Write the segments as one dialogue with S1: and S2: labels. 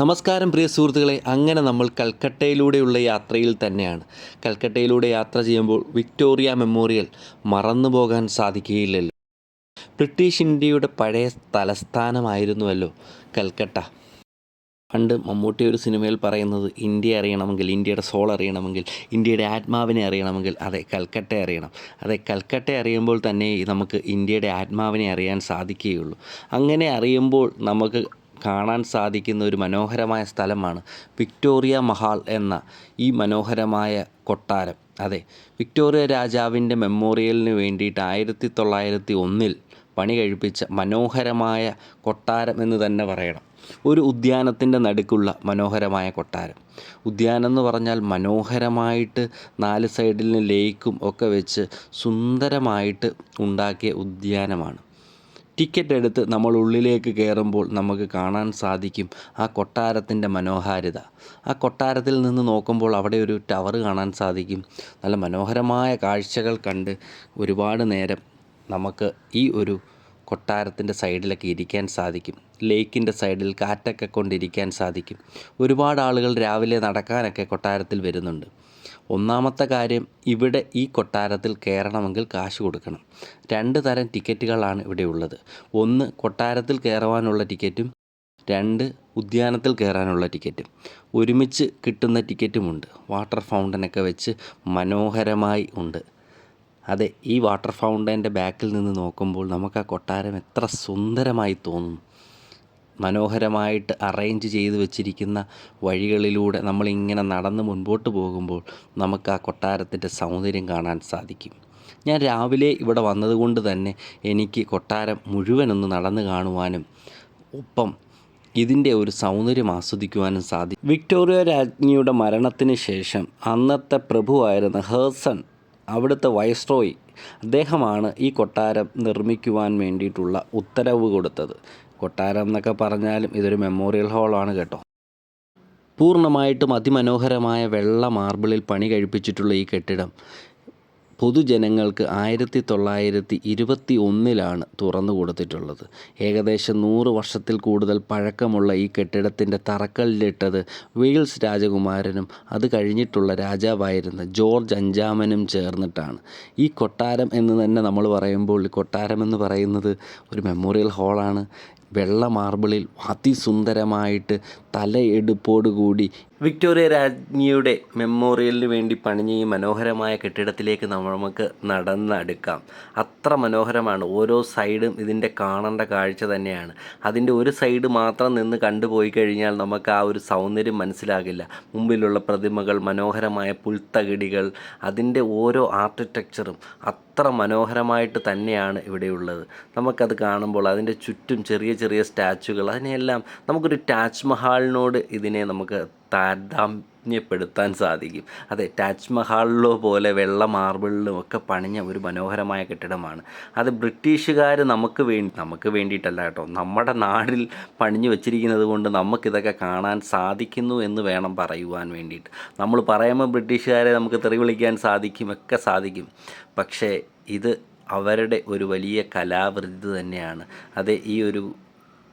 S1: നമസ്കാരം പ്രിയ സുഹൃത്തുക്കളെ അങ്ങനെ നമ്മൾ കൽക്കട്ടയിലൂടെയുള്ള യാത്രയിൽ തന്നെയാണ്. കൽക്കട്ടയിലൂടെ യാത്ര ചെയ്യുമ്പോൾ വിക്ടോറിയ മെമ്മോറിയൽ മറന്നു പോകാൻ സാധിക്കുകയില്ലല്ലോ. ബ്രിട്ടീഷ് ഇന്ത്യയുടെ പഴയ തലസ്ഥാനമായിരുന്നുവല്ലോ കൽക്കട്ട. പണ്ട് മമ്മൂട്ടി ഒരു സിനിമയിൽ പറയുന്നത് ഇന്ത്യ അറിയണമെങ്കിൽ ഇന്ത്യയുടെ സോൾ അറിയണമെങ്കിൽ ഇന്ത്യയുടെ ആത്മാവിനെ അറിയണമെങ്കിൽ അതെ കൽക്കട്ട അറിയണം. അതെ കൽക്കട്ട അറിയുമ്പോൾ തന്നെ നമുക്ക് ഇന്ത്യയുടെ ആത്മാവിനെ അറിയാൻ സാധിക്കുകയുള്ളൂ. അങ്ങനെ അറിയുമ്പോൾ നമുക്ക് കാണാൻ സാധിക്കുന്ന ഒരു മനോഹരമായ സ്ഥലമാണ് വിക്ടോറിയ മഹാൾ എന്ന ഈ മനോഹരമായ കൊട്ടാരം. അതെ വിക്ടോറിയ രാജാവിന്റെ മെമ്മോറിയലിന് വേണ്ടിയിട്ട് ആയിരത്തി തൊള്ളായിരത്തി ഒന്നിൽ പണി കഴിപ്പിച്ച മനോഹരമായ കൊട്ടാരം എന്ന് തന്നെ പറയണം. ഒരു ഉദ്യാനത്തിന്റെ നടുക്കുള്ള മനോഹരമായ കൊട്ടാരം. ഉദ്യാനം എന്ന് പറഞ്ഞാൽ മനോഹരമായിട്ട് നാല് സൈഡിലും ലേക്കും ഒക്കെ വെച്ച് സുന്ദരമായിട്ട് ഉണ്ടാക്കിയ ഉദ്യാനമാണ്. ടിക്കറ്റ് എടുത്ത് നമ്മൾ ഉള്ളിലേക്ക് കയറുമ്പോൾ നമുക്ക് കാണാൻ സാധിക്കും ആ കൊട്ടാരത്തിന്റെ മനോഹാരിത. ആ കൊട്ടാരത്തിൽ നിന്ന് നോക്കുമ്പോൾ അവിടെ ഒരു ടവർ കാണാൻ സാധിക്കും. നല്ല മനോഹരമായ കാഴ്ചകൾ കണ്ട് ഒരുപാട് നേരം നമുക്ക് ഈ ഒരു കൊട്ടാരത്തിന്റെ സൈഡിലൊക്കെ ഇരിക്കാൻ സാധിക്കും. ലേക്കിന്റെ സൈഡിൽ കാറ്റൊക്കെ കൊണ്ടിരിക്കാൻ സാധിക്കും. ഒരുപാട് ആളുകൾ രാവിലെ നടക്കാനൊക്കെ കൊട്ടാരത്തിൽ വരുന്നുണ്ട്. ഒന്നാമത്തെ കാര്യം ഇവിടെ ഈ കൊട്ടാരത്തിൽ കയറണമെങ്കിൽ കാശ് കൊടുക്കണം. രണ്ട് തരം ടിക്കറ്റുകളാണ് ഇവിടെ ഉള്ളത്. ഒന്ന് കൊട്ടാരത്തിൽ കയറുവാനുള്ള ടിക്കറ്റും രണ്ട് ഉദ്യാനത്തിൽ കയറാനുള്ള ടിക്കറ്റും. ഒരുമിച്ച് കിട്ടുന്ന ടിക്കറ്റുമുണ്ട്. വാട്ടർ ഫൗണ്ടനൊക്കെ വെച്ച് മനോഹരമായി ഉണ്ട്. അതെ ഈ വാട്ടർ ഫൗണ്ടന്റെ ബാക്കിൽ നിന്ന് നോക്കുമ്പോൾ നമുക്ക് ആ കൊട്ടാരം എത്ര സുന്ദരമായി തോന്നുന്നു മനോഹരമായിട്ട് അറേഞ്ച് ചെയ്ത് വെച്ചിരിക്കുന്ന വഴികളിലൂടെ നമ്മളിങ്ങനെ നടന്ന് മുൻപോട്ട് പോകുമ്പോൾ നമുക്ക് ആ കൊട്ടാരത്തിന്റെ സൗന്ദര്യം കാണാൻ സാധിക്കും. ഞാൻ രാവിലെ ഇവിടെ വന്നതുകൊണ്ട് തന്നെ എനിക്ക് കൊട്ടാരം മുഴുവനൊന്ന് നടന്നു കാണുവാനും ഒപ്പം ഇതിന്റെ ഒരു സൗന്ദര്യം ആസ്വദിക്കുവാനും സാധിക്കും വിക്ടോറിയ രാജ്ഞിയുടെ മരണത്തിന് ശേഷം അന്നത്തെ പ്രഭുവായിരുന്ന ഹേഴ്സൺ അവിടുത്തെ വൈസ്രോയ് അദ്ദേഹമാണ് ഈ കൊട്ടാരം നിർമ്മിക്കുവാൻ വേണ്ടിയിട്ടുള്ള ഉത്തരവ് കൊടുത്തത്. കൊട്ടാരം എന്നൊക്കെ പറഞ്ഞാലും ഇതൊരു മെമ്മോറിയൽ ഹാളാണ് കേട്ടോ. പൂർണമായിട്ടും അതിമനോഹരമായ വെള്ള മാർബിളിൽ പണി കഴിപ്പിച്ചിട്ടുള്ള ഈ കെട്ടിടം പൊതുജനങ്ങൾക്ക് ആയിരത്തി തൊള്ളായിരത്തി ഇരുപത്തി ഒന്നിലാണ് തുറന്നു കൊടുത്തിട്ടുള്ളത്. ഏകദേശം നൂറ് വർഷത്തിൽ കൂടുതൽ പഴക്കമുള്ള ഈ കെട്ടിടത്തിന്റെ തറക്കല്ലിട്ടത് വെയിൽസ് രാജകുമാരനും അത് കഴിഞ്ഞിട്ടുള്ള രാജാവായിരുന്ന ജോർജ് അഞ്ചാമനും ചേർന്നിട്ടാണ്. ഈ കൊട്ടാരം എന്ന് തന്നെ നമ്മൾ പറയുമ്പോൾ കൊട്ടാരം എന്ന് പറയുന്നത് ഒരു മെമ്മോറിയൽ ഹാളാണ് വെള്ള മാർബിളിൽ അതിസുന്ദരമായിട്ട് തലയെടുപ്പോടുകൂടി വിക്ടോറിയ രാജ്ഞിയുടെ മെമ്മോറിയലിന് വേണ്ടി പണിഞ്ഞ ഈ മനോഹരമായ കെട്ടിടത്തിലേക്ക് നമുക്ക് നടന്നടുക്കാം. അത്ര മനോഹരമാണ്. ഓരോ സൈഡും ഇതിന്റെ കാണേണ്ട കാഴ്ച തന്നെയാണ്. അതിന്റെ ഒരു സൈഡ് മാത്രം നിന്ന് കണ്ടുപോയി കഴിഞ്ഞാൽ നമുക്ക് ആ ഒരു സൗന്ദര്യം മനസ്സിലാകില്ല. മുമ്പിലുള്ള പ്രതിമകൾ മനോഹരമായ പുൽത്തകിടികൾ അതിന്റെ ഓരോ ആർക്കിടെക്ചറും അത്ര മനോഹരമായിട്ട് തന്നെയാണ് ഇവിടെയുള്ളത്. നമുക്കത് കാണുമ്പോൾ അതിന്റെ ചുറ്റും ചെറിയ ചെറിയ സ്റ്റാച്ചുകൾ അതിനെയെല്ലാം നമുക്കൊരു താജ്മഹാളിനോട് ഇതിനെ നമുക്ക് താരതമ്യപ്പെടുത്താൻ സാധിക്കും. അതെ താജ്മഹാളിലോ പോലെ വെള്ള മാർബിളിലും ഒക്കെ പണിഞ്ഞ ഒരു മനോഹരമായ കെട്ടിടമാണ്. അത് ബ്രിട്ടീഷുകാർ നമുക്ക് വേണ്ടി നമുക്ക് വേണ്ടിയിട്ടല്ല കേട്ടോ. നമ്മുടെ നാടിൽ പണിഞ്ഞു വെച്ചിരിക്കുന്നത് കൊണ്ട് നമുക്കിതൊക്കെ കാണാൻ സാധിക്കുന്നു എന്ന് വേണം പറയുവാൻ വേണ്ടിയിട്ട്. നമ്മൾ പറയുമ്പോൾ ബ്രിട്ടീഷുകാരെ നമുക്ക് തെറി വിളിക്കാൻ സാധിക്കും ഒക്കെ സാധിക്കും. പക്ഷേ ഇത് അവരുടെ ഒരു വലിയ കലാവൃത്തി തന്നെയാണ്. അത് ഈ ഒരു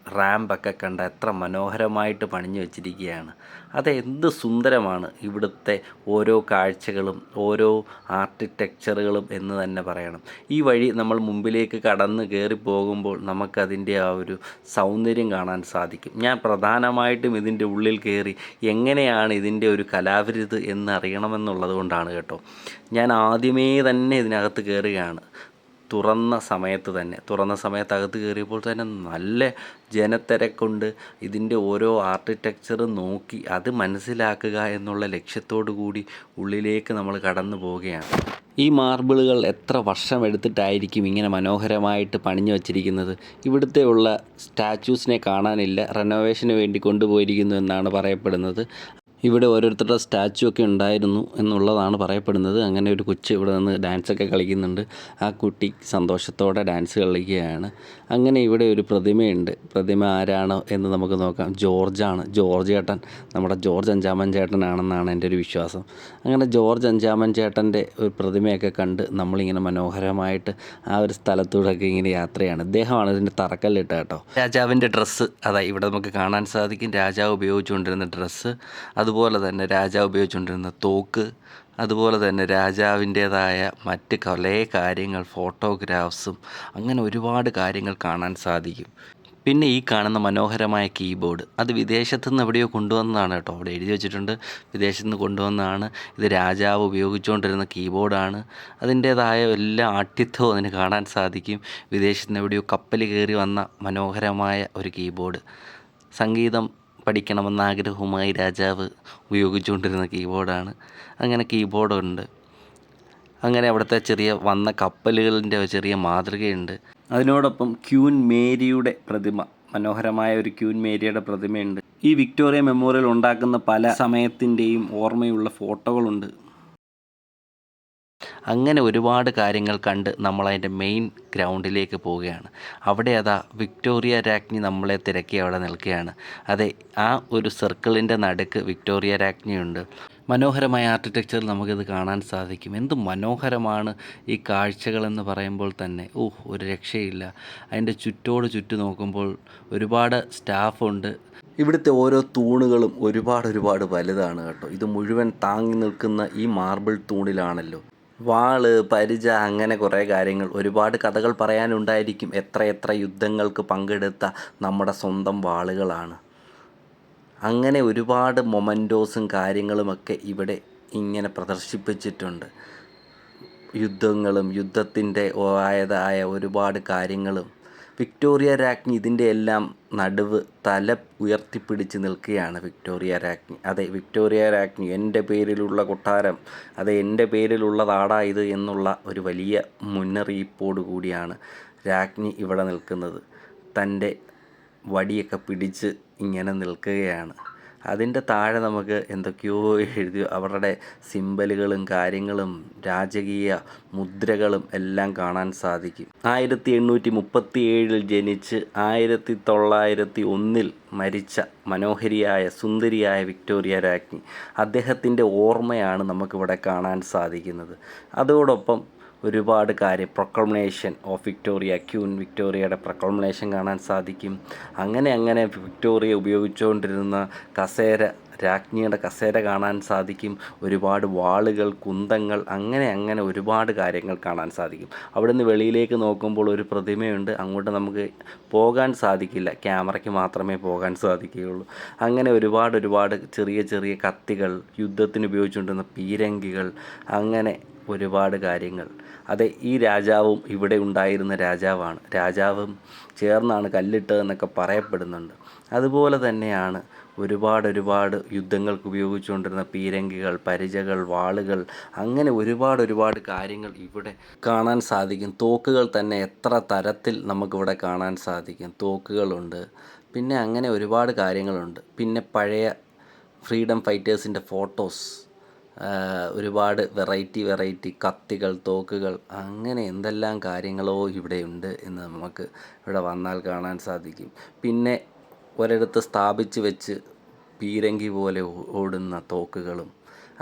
S1: റാമ്പൊക്കെ കണ്ട എത്ര മനോഹരമായിട്ട് പണിഞ്ഞു വെച്ചിരിക്കുകയാണ്. അത് എന്ത് സുന്ദരമാണ് ഇവിടുത്തെ ഓരോ കാഴ്ചകളും ഓരോ ആർക്കിടെക്ചറുകളും എന്ന് തന്നെ പറയണം. ഈ വഴി നമ്മൾ മുമ്പിലേക്ക് കടന്ന് കയറി പോകുമ്പോൾ നമുക്കതിന്റെ ആ ഒരു സൗന്ദര്യം കാണാൻ സാധിക്കും. ഞാൻ പ്രധാനമായിട്ടും ഇതിന്റെ ഉള്ളിൽ കയറി എങ്ങനെയാണ് ഇതിന്റെ ഒരു കലാവിരുത് എന്നറിയണമെന്നുള്ളത് കൊണ്ടാണ് കേട്ടോ. ഞാൻ ആദ്യമേ തന്നെ ഇതിനകത്ത് കയറുകയാണ്. തുറന്ന സമയത്ത് തന്നെ. തുറന്ന സമയത്ത് അകത്ത് കയറിയപ്പോൾ തന്നെ നല്ല ജനത്തിരക്കുണ്ട്. ഇതിന്റെ ഓരോ ആർക്കിടെക്ചർ നോക്കി അത് മനസ്സിലാക്കുക എന്നുള്ള ലക്ഷ്യത്തോടു കൂടി ഉള്ളിലേക്ക് നമ്മൾ കടന്നു പോവുകയാണ്. ഈ മാർബിളുകൾ എത്ര വർഷം എടുത്തിട്ടായിരിക്കും ഇങ്ങനെ മനോഹരമായിട്ട് പണിഞ്ഞു വച്ചിരിക്കുന്നത്? ഇവിടുത്തെ ഉള്ള സ്റ്റാച്യൂസിനെ കാണാനില്ല. റെനോവേഷന് വേണ്ടി കൊണ്ടുപോയിരിക്കുന്നു എന്നാണ് പറയപ്പെടുന്നത്. ഇവിടെ ഓരോരുത്തരുടെ സ്റ്റാച്ചു ഒക്കെ ഉണ്ടായിരുന്നു എന്നുള്ളതാണ് പറയപ്പെടുന്നത്. അങ്ങനെ ഒരു കൊച്ച് ഇവിടെ നിന്ന് ഡാൻസൊക്കെ കളിക്കുന്നുണ്ട്. ആ കുട്ടി സന്തോഷത്തോടെ ഡാൻസ് കളിക്കുകയാണ്. അങ്ങനെ ഇവിടെ ഒരു പ്രതിമയുണ്ട്. പ്രതിമ ആരാണ് എന്ന് നമുക്ക് നോക്കാം. ജോർജാണ്. ജോർജ് ചേട്ടൻ നമ്മുടെ ജോർജ് അഞ്ചാമൻ ചേട്ടനാണെന്നാണ് എന്റെ ഒരു വിശ്വാസം. അങ്ങനെ ജോർജ് അഞ്ചാമൻ ചേട്ടന്റെ ഒരു പ്രതിമയൊക്കെ കണ്ട് നമ്മളിങ്ങനെ മനോഹരമായിട്ട് ആ ഒരു സ്ഥലത്തൂടെയൊക്കെ ഇങ്ങനെ യാത്രയാണ്. ഇദ്ദേഹമാണ് ഇതിന്റെ തറക്കല്ലിട്ട കേട്ടോ. രാജാവിന്റെ ഡ്രസ്സ് അതാ ഇവിടെ നമുക്ക് കാണാൻ സാധിക്കും. രാജാവ് ഉപയോഗിച്ചുകൊണ്ടിരുന്ന ഡ്രസ്സ് അതുപോലെ തന്നെ രാജാവ് ഉപയോഗിച്ചുകൊണ്ടിരുന്ന തോക്ക് അതുപോലെ തന്നെ രാജാവിന്റേതായ മറ്റ് കുറേ കാര്യങ്ങൾ ഫോട്ടോഗ്രാഫ്സും അങ്ങനെ ഒരുപാട് കാര്യങ്ങൾ കാണാൻ സാധിക്കും. പിന്നെ ഈ കാണുന്ന മനോഹരമായ കീബോർഡ് അത് വിദേശത്തു നിന്ന് എവിടെയോ കൊണ്ടുവന്നതാണ് കേട്ടോ. അവിടെ എഴുതി വെച്ചിട്ടുണ്ട് വിദേശത്തു നിന്ന് കൊണ്ടുവന്നതാണ്. ഇത് രാജാവ് ഉപയോഗിച്ചുകൊണ്ടിരുന്ന കീബോർഡാണ്. അതിന്റേതായ എല്ലാ ആഠ്യത്വവും അതിന് കാണാൻ സാധിക്കും. വിദേശത്ത് നിന്ന് എവിടെയോ കപ്പൽ കയറി വന്ന മനോഹരമായ ഒരു കീബോർഡ്. സംഗീതം പഠിക്കണമെന്ന ആഗ്രഹവുമായി രാജാവ് ഉപയോഗിച്ചുകൊണ്ടിരുന്ന കീബോർഡാണ്. അങ്ങനെ കീബോർഡുണ്ട്. അങ്ങനെ അവിടുത്തെ ചെറിയ വന്ന കപ്പലുകളിന്റെ ചെറിയ മാതൃകയുണ്ട്. അതിനോടൊപ്പം ക്യൂൻ മേരിയുടെ പ്രതിമ മനോഹരമായ ഒരു ക്യൂൻ മേരിയുടെ പ്രതിമയുണ്ട്. ഈ വിക്ടോറിയ മെമ്മോറിയൽ ഉണ്ടാക്കുന്ന പല സമയത്തിന്റെയും ഓർമ്മയുള്ള ഫോട്ടോകളുണ്ട്. അങ്ങനെ ഒരുപാട് കാര്യങ്ങൾ കണ്ട് നമ്മളതിന്റെ മെയിൻ ഗ്രൗണ്ടിലേക്ക് പോവുകയാണ്. അവിടെ അതാ വിക്ടോറിയ രാജ്ഞി നമ്മളെ തിരക്കി അവിടെ നിൽക്കുകയാണ്. അതെ ആ ഒരു സർക്കിളിന്റെ നടുക്ക് വിക്ടോറിയ രാജ്ഞിയുണ്ട്. മനോഹരമായ ആർക്കിടെക്ചറിൽ നമുക്കിത് കാണാൻ സാധിക്കും. എന്ത് മനോഹരമാണ് ഈ കാഴ്ചകളെന്ന് പറയുമ്പോൾ തന്നെ. ഓഹ് ഒരു രക്ഷയില്ല. അതിന്റെ ചുറ്റോട് ചുറ്റു നോക്കുമ്പോൾ ഒരുപാട് സ്റ്റാഫുണ്ട്. ഇവിടുത്തെ ഓരോ തൂണുകളും ഒരുപാട് ഒരുപാട് വലുതാണ് കേട്ടോ. ഇത് മുഴുവൻ താങ്ങി നിൽക്കുന്ന ഈ മാർബിൾ തൂണിലാണല്ലോ. വാൾ പരിച അങ്ങനെ കുറേ കാര്യങ്ങൾ. ഒരുപാട് കഥകൾ പറയാനുണ്ടായിരിക്കും എത്ര എത്ര യുദ്ധങ്ങൾക്ക് പങ്കെടുത്ത നമ്മുടെ സ്വന്തം വാളുകളാണ്. അങ്ങനെ ഒരുപാട് മൊമന്റോസും കാര്യങ്ങളുമൊക്കെ ഇവിടെ ഇങ്ങനെ പ്രദർശിപ്പിച്ചിട്ടുണ്ട്. യുദ്ധങ്ങളും യുദ്ധത്തിന്റെ ആയതായ ഒരുപാട് കാര്യങ്ങളും വിക്ടോറിയ രാജ്ഞി ഇതിന്റെ എല്ലാം നടുവ് തല ഉയർത്തിപ്പിടിച്ച് നിൽക്കുകയാണ് വിക്ടോറിയ രാജ്ഞി. അതെ വിക്ടോറിയ രാജ്ഞി എന്റെ പേരിലുള്ള കൊട്ടാരം അതെ എന്റെ പേരിലുള്ളതാടാ ഇത് എന്നുള്ള ഒരു വലിയ മുന്നറിയിപ്പോടു കൂടിയാണ് രാജ്ഞി ഇവിടെ നിൽക്കുന്നത്. തന്റെ വടിയൊക്കെ പിടിച്ച് ഇങ്ങനെ നിൽക്കുകയാണ്. അതിന്റെ താഴെ നമുക്ക് എന്തൊക്കെയോ എഴുതി അവരുടെ സിമ്പലുകളും കാര്യങ്ങളും രാജകീയ മുദ്രകളും എല്ലാം കാണാൻ സാധിക്കും. ആയിരത്തി എണ്ണൂറ്റി മുപ്പത്തി ഏഴിൽ ജനിച്ച് ആയിരത്തി തൊള്ളായിരത്തി ഒന്നിൽ മരിച്ച മനോഹരിയായ സുന്ദരിയായ വിക്ടോറിയ രാജ്ഞി. അദ്ദേഹത്തിന്റെ ഓർമ്മയാണ് നമുക്കിവിടെ കാണാൻ സാധിക്കുന്നത്. അതോടൊപ്പം ഒരുപാട് കാര്യം. പ്രൊക്ലമേഷൻ ഓഫ് വിക്ടോറിയ ക്യൂൻ വിക്ടോറിയയുടെ പ്രൊക്ലമേഷൻ കാണാൻ സാധിക്കും. അങ്ങനെ അങ്ങനെ വിക്ടോറിയ ഉപയോഗിച്ചുകൊണ്ടിരുന്ന കസേര രാജ്ഞിയുടെ കസേര കാണാൻ സാധിക്കും. ഒരുപാട് വാളുകൾ കുന്തങ്ങൾ അങ്ങനെ അങ്ങനെ ഒരുപാട് കാര്യങ്ങൾ കാണാൻ സാധിക്കും. അവിടുന്ന് വെളിയിലേക്ക് നോക്കുമ്പോൾ ഒരു പ്രതിമയുണ്ട്. അങ്ങോട്ട് നമുക്ക് പോകാൻ സാധിക്കില്ല. ക്യാമറയ്ക്ക് മാത്രമേ പോകാൻ സാധിക്കുകയുള്ളൂ. അങ്ങനെ ഒരുപാട് ഒരുപാട് ചെറിയ ചെറിയ കത്തികൾ യുദ്ധത്തിന് ഉപയോഗിച്ചുകൊണ്ടിരുന്ന പീരങ്കികൾ അങ്ങനെ ഒരുപാട് കാര്യങ്ങൾ. അതെ ഈ രാജാവും ഇവിടെ ഉണ്ടായിരുന്ന രാജാവാണ്. രാജാവും ചേർന്നാണ് കല്ലിട്ടതെന്നൊക്കെ പറയപ്പെടുന്നുണ്ട്. അതുപോലെ തന്നെയാണ് ഒരുപാട് ഒരുപാട് യുദ്ധങ്ങൾക്ക് ഉപയോഗിച്ചുകൊണ്ടിരുന്ന പീരങ്കികൾ പരിചകൾ വാളുകൾ അങ്ങനെ ഒരുപാട് ഒരുപാട് കാര്യങ്ങൾ ഇവിടെ കാണാൻ സാധിക്കും. തോക്കുകൾ തന്നെ എത്ര തരത്തിൽ നമുക്കിവിടെ കാണാൻ സാധിക്കും. തോക്കുകളുണ്ട്. പിന്നെ അങ്ങനെ ഒരുപാട് കാര്യങ്ങളുണ്ട്. പിന്നെ പഴയ ഫ്രീഡം ഫൈറ്റേഴ്സിന്റെ ഫോട്ടോസ്. ഒരുപാട് വെറൈറ്റി വെറൈറ്റി കത്തികൾ തോക്കുകൾ അങ്ങനെ എന്തെല്ലാം കാര്യങ്ങളോ ഇവിടെയുണ്ട് എന്ന് നമുക്ക് ഇവിടെ വന്നാൽ കാണാൻ സാധിക്കും. പിന്നെ ഒരിടത്ത് സ്ഥാപിച്ച് വെച്ച് പീരങ്കി പോലെ ഓടുന്ന തോക്കുകളും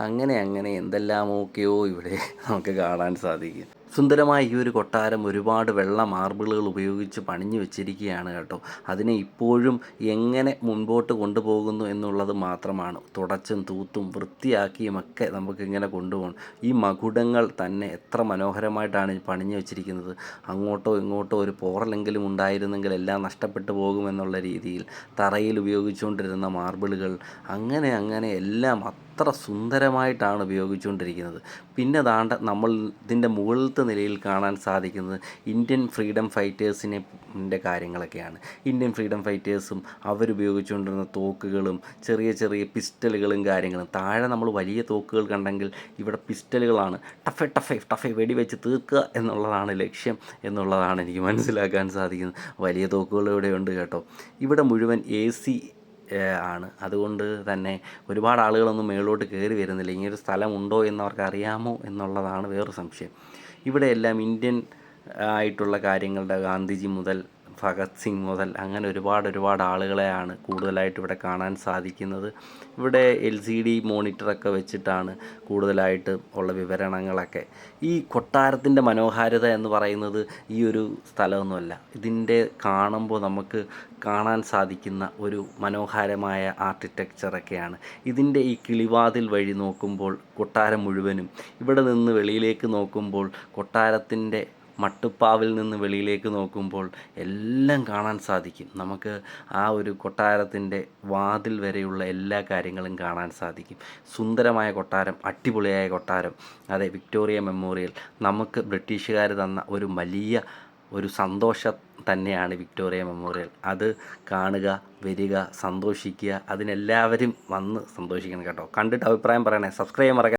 S1: അങ്ങനെ അങ്ങനെ എന്തെല്ലാമൊക്കെയോ ഇവിടെ നമുക്ക് കാണാൻ സാധിക്കും. സുന്ദരമായ ഈ ഒരു കൊട്ടാരം ഒരുപാട് വെള്ള മാർബിളുകൾ ഉപയോഗിച്ച് പണിഞ്ഞു വെച്ചിരിക്കുകയാണ് കേട്ടോ. അതിനെ ഇപ്പോഴും എങ്ങനെ മുൻപോട്ട് കൊണ്ടുപോകുന്നു എന്നുള്ളത് മാത്രമാണ്. തുടച്ചും തൂത്തും വൃത്തിയാക്കിയുമൊക്കെ നമുക്കിങ്ങനെ കൊണ്ടുപോകണം. ഈ മകുടങ്ങൾ തന്നെ എത്ര മനോഹരമായിട്ടാണ് പണിഞ്ഞു വെച്ചിരിക്കുന്നത്. അങ്ങോട്ടോ ഇങ്ങോട്ടോ ഒരു പോറലെങ്കിലും ഉണ്ടായിരുന്നെങ്കിൽ എല്ലാം നഷ്ടപ്പെട്ടു പോകുമെന്നുള്ള രീതിയിൽ തറയിൽ ഉപയോഗിച്ചുകൊണ്ടിരുന്ന മാർബിളുകൾ അങ്ങനെ അങ്ങനെ എല്ലാം അത്ര സുന്ദരമായിട്ടാണ് ഉപയോഗിച്ചുകൊണ്ടിരിക്കുന്നത്. പിന്നെ ദാണ്ട നമ്മൾ ഇതിന്റെ മുകളിലത്തെ നിലയിൽ കാണാൻ സാധിക്കുന്നത് ഇന്ത്യൻ ഫ്രീഡം ഫൈറ്റേഴ്സിനെ കാര്യങ്ങളൊക്കെയാണ്. ഇന്ത്യൻ ഫ്രീഡം ഫൈറ്റേഴ്സും അവരുപയോഗിച്ചുകൊണ്ടിരുന്ന തോക്കുകളും ചെറിയ ചെറിയ പിസ്റ്റലുകളും കാര്യങ്ങളും. താഴെ നമ്മൾ വലിയ തോക്കുകൾ കണ്ടെങ്കിൽ ഇവിടെ പിസ്റ്റലുകളാണ്. ടഫെ ടഫെ ടഫെ വെടിവെച്ച് തീർക്കുക എന്നുള്ളതാണ് ലക്ഷ്യം എന്നുള്ളതാണ് എനിക്ക് മനസ്സിലാക്കാൻ സാധിക്കുന്നത്. വലിയ തോക്കുകൾ ഇവിടെയുണ്ട് കേട്ടോ. ഇവിടെ മുഴുവൻ എ സി ആണ്. അതുകൊണ്ട് തന്നെ ഒരുപാട് ആളുകളൊന്നും മേളിലോട്ട് കയറി വരുന്നില്ല. ഇങ്ങനൊരു സ്ഥലമുണ്ടോ എന്നവർക്ക് അറിയാമോ എന്നുള്ളതാണ് വേറൊരു സംശയം. ഇവിടെയെല്ലാം ഇന്ത്യൻ ആയിട്ടുള്ള കാര്യങ്ങളുടെ ഗാന്ധിജി മുതൽ ഭഗത് സിംഗ് മുതൽ അങ്ങനെ ഒരുപാട് ഒരുപാട് ആളുകളെയാണ് കൂടുതലായിട്ട് ഇവിടെ കാണാൻ സാധിക്കുന്നത്. ഇവിടെ എൽ സി ഡി മോണിറ്ററൊക്കെ വെച്ചിട്ടാണ് കൂടുതലായിട്ട് ഉള്ള വിവരണങ്ങളൊക്കെ. ഈ കൊട്ടാരത്തിന്റെ മനോഹാരിത എന്ന് പറയുന്നത് ഈ ഒരു സ്ഥലമൊന്നുമല്ല. ഇതിന്റെ കാണുമ്പോൾ നമുക്ക് കാണാൻ സാധിക്കുന്ന ഒരു മനോഹരമായ ആർക്കിടെക്ചറൊക്കെയാണ് ഇതിന്റെ ഈ കിളിവാതിൽ വഴി നോക്കുമ്പോൾ കൊട്ടാരം മുഴുവനും. ഇവിടെ നിന്ന് വെളിയിലേക്ക് നോക്കുമ്പോൾ കൊട്ടാരത്തിന്റെ മട്ടുപ്പാവിൽ നിന്ന് വെളിയിലേക്ക് നോക്കുമ്പോൾ എല്ലാം കാണാൻ സാധിക്കും. നമുക്ക് ആ ഒരു കൊട്ടാരത്തിന്റെ വാതിൽ വരെയുള്ള എല്ലാ കാര്യങ്ങളും കാണാൻ സാധിക്കും. സുന്ദരമായ കൊട്ടാരം അടിപൊളിയായ കൊട്ടാരം. അതെ വിക്ടോറിയ മെമ്മോറിയൽ. നമുക്ക് ബ്രിട്ടീഷുകാർ തന്ന ഒരു വലിയ ഒരു സന്തോഷം തന്നെയാണ് വിക്ടോറിയ മെമ്മോറിയൽ. അത് കാണുക വരിക സന്തോഷിക്കുക അതിനെല്ലാവരും വന്ന് സന്തോഷിക്കണം കേട്ടോ. കണ്ടിട്ട് അഭിപ്രായം പറയണേ. സബ്സ്ക്രൈബ് മറക്കരുത്